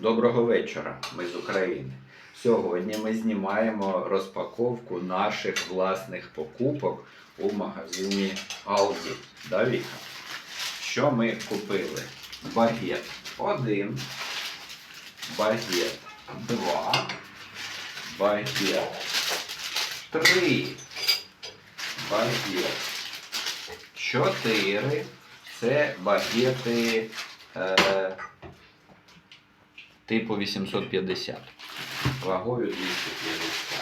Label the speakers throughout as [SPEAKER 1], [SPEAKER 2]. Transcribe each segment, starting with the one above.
[SPEAKER 1] Доброго вечора, ми з України. Сьогодні ми знімаємо розпаковку наших власних покупок у магазині Aldi. Да, Віка? Що ми купили? Багет 1, багет 2, багет 3, багет 4. Це багети. Е, типу 850. Вагою 250.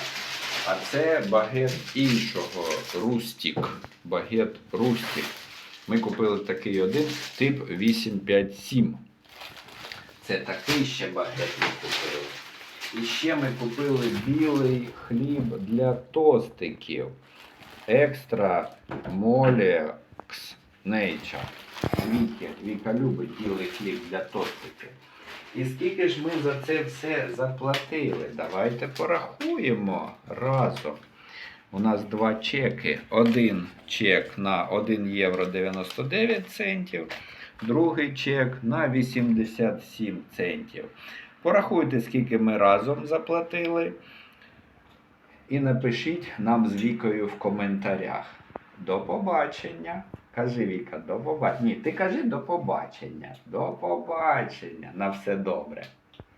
[SPEAKER 1] А це багет іншого Рустік. Багет Рустік. Ми купили такий один, тип 857. Це такий ще багет ми купили. І ще ми купили білий хліб для тостиків. Екстра Молекс Nature. Віки, Віка любить білий хліб для тостиків. І скільки ж ми за це все заплатили? Давайте порахуємо разом. У нас два чеки. Один чек на 1 євро 99 центів, другий чек на 87 центів. Порахуйте, скільки ми разом заплатили. І напишіть нам з Вікою в коментарях. До побачення. Кажи Віка, до побачення. Ні, ти кажи до побачення. До побачення. На все добре.